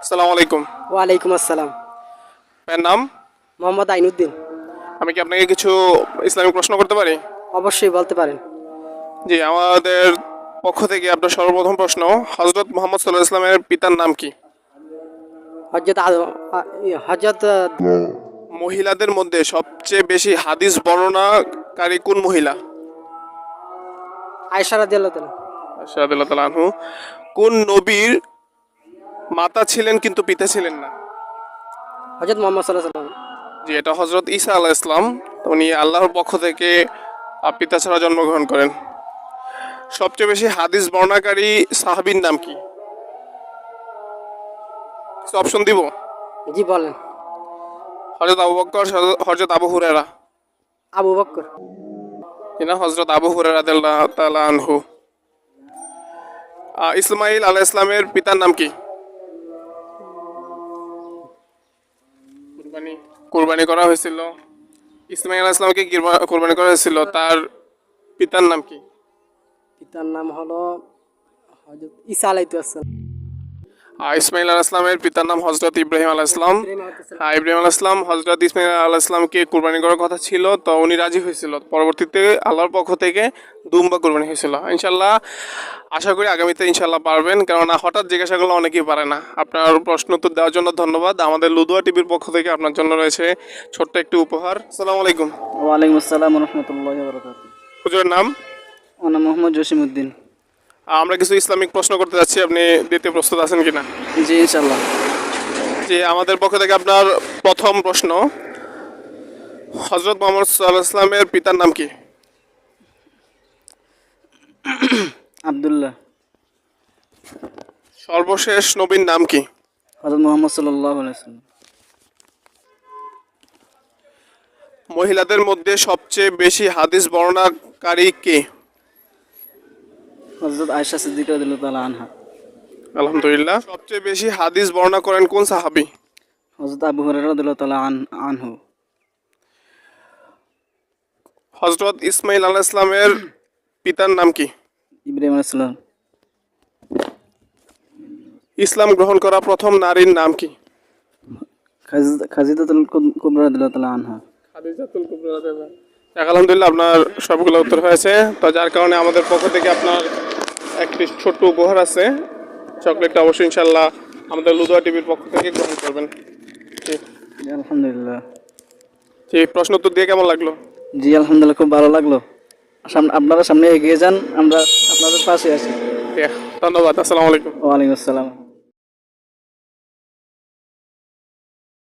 আসসালামু আলাইকুম। ওয়ালাইকুম আসসালাম। আপনার নাম? মোহাম্মদ আইনুদ্দিন। আমি কি আপনাকে কিছু ইসলামিক প্রশ্ন করতে পারি? অবশ্যই বলতে পারেন। জি আমাদের পক্ষ থেকে আপনার সর্বপ্রথম প্রশ্ন হজরত মোহাম্মদ সাল্লাহ ইসলামের পিতার নাম কি? হজরত হজরত মহিলাদের মধ্যে সবচেয়ে বেশি হাদিস বর্ণনাকারী কোন মহিলা? আয়সারা দিল আশাদুল্লাহ তাআলা আনহু। কোন নবীর মাতা ছিলেন কিন্তু পিতা ছিলেন না। হজরত মোহাম্মদ সাল্লাহ সাল্লাম জি এটা হজরত ঈসা আলাহ ইসলাম উনি আল্লাহর পক্ষ থেকে পিতা ছাড়া জন্মগ্রহণ করেন। সবচেয়ে বেশি হাদিস বর্ণাকারী সাহাবীর নাম কি? অপশন দিব? জি বলেন। হজরত আবু বক্কর হজরত আবু হুরেরা আবু বক্কর। কিনা হজরত আবু হুরেরা তাআলা আনহু। ইসমাইল আলাহ ইসলামের পিতার নাম কি? কুরবানি। কোরবানি করা হয়েছিল। ইসমাইল আলাহ ইসলামকে কোরবানি কুরবানি করা হয়েছিল। তার পিতার নাম কি? পিতার নাম হলো হজরত ইসা আলাইতু আসসালাম আহ, ইসমাইল আলাহ ইসলামের পিতার নাম হজরত ইব্রাহিম আলাহ ইসলাম। হ্যাঁ ইব্রাহিম আলাহ ইসলাম হজরত ইসমাইল আলাহ ইসলামকে কুরবানি করার কথা ছিল তো উনি রাজি হয়েছিল। পরবর্তীতে আল্লাহর পক্ষ থেকে দুম্বা কুরবানি হয়েছিল। ইনশাল্লাহ আশা করি আগামীতে ইনশাল্লাহ পারবেন। কেননা হঠাৎ জিজ্ঞাসা করলে অনেকেই পারে না। আপনার প্রশ্ন উত্তর দেওয়ার জন্য ধন্যবাদ। আমাদের লুদুয়া টিভির পক্ষ থেকে আপনার জন্য রয়েছে ছোট্ট একটি উপহার। আসসালামু আলাইকুম। ওয়ালাইকুম আসসালাম রহমতুল্লাহ হুজুরের নাম? আমার মোহাম্মদ জসিমউদ্দিন। আমরা কিছু ইসলামিক প্রশ্ন করতে যাচ্ছি আপনি দিতে প্রস্তুত আছেন কিনা? জি ইনশাল্লাহ জি আমাদের পক্ষ থেকে আপনার প্রথম প্রশ্ন। হজরত মোহাম্মদ সাল্লাহ ইসলামের পিতার নাম কি? আবদুল্লাহ। সর্বশেষ নবীর নাম কি? হজরত মোহাম্মদ সাল্লাহ মহিলাদের মধ্যে সবচেয়ে বেশি হাদিস বর্ণনাকারী কে? হজরত আয়সা সিদ্দিক রাদিল্লাহ আনহা। আলহামদুলিল্লাহ। সবচেয়ে বেশি হাদিস বর্ণনা করেন কোন সাহাবি? হজরত আবু রাদিল্লাহ তাআলা আন আনহু। হজরত ইসমাইল আলাহ ইসলামের পিতার নাম কি? ইব্রাহিম আলাইহিস সালাম। ইসলাম গ্রহণ করা প্রথম নারীর নাম কি? খাজিদাতুল কুবরা রাদিল্লাহ আনহা। যাক, আলহামদুলিল্লাহ আপনার সবগুলো উত্তর হয়েছে। তো যার কারণে আমাদের পক্ষ থেকে আপনার একটি ছোট্ট উপহার আছে। চকলেটটা অবশ্যই ইনশাল্লাহ আমাদের লুদুয়া টিভির পক্ষ থেকে গ্রহণ করবেন। আলহামদুলিল্লাহ। জি প্রশ্ন উত্তর দিয়ে কেমন লাগল? জি আলহামদুলিল্লাহ খুব ভালো লাগল। সামনে আপনারা সামনে এগিয়ে যান আমরা আপনাদের পাশে আছি। ধন্যবাদ আসসালামু আলাইকুম। ওয়ালাইকুম আসসালাম।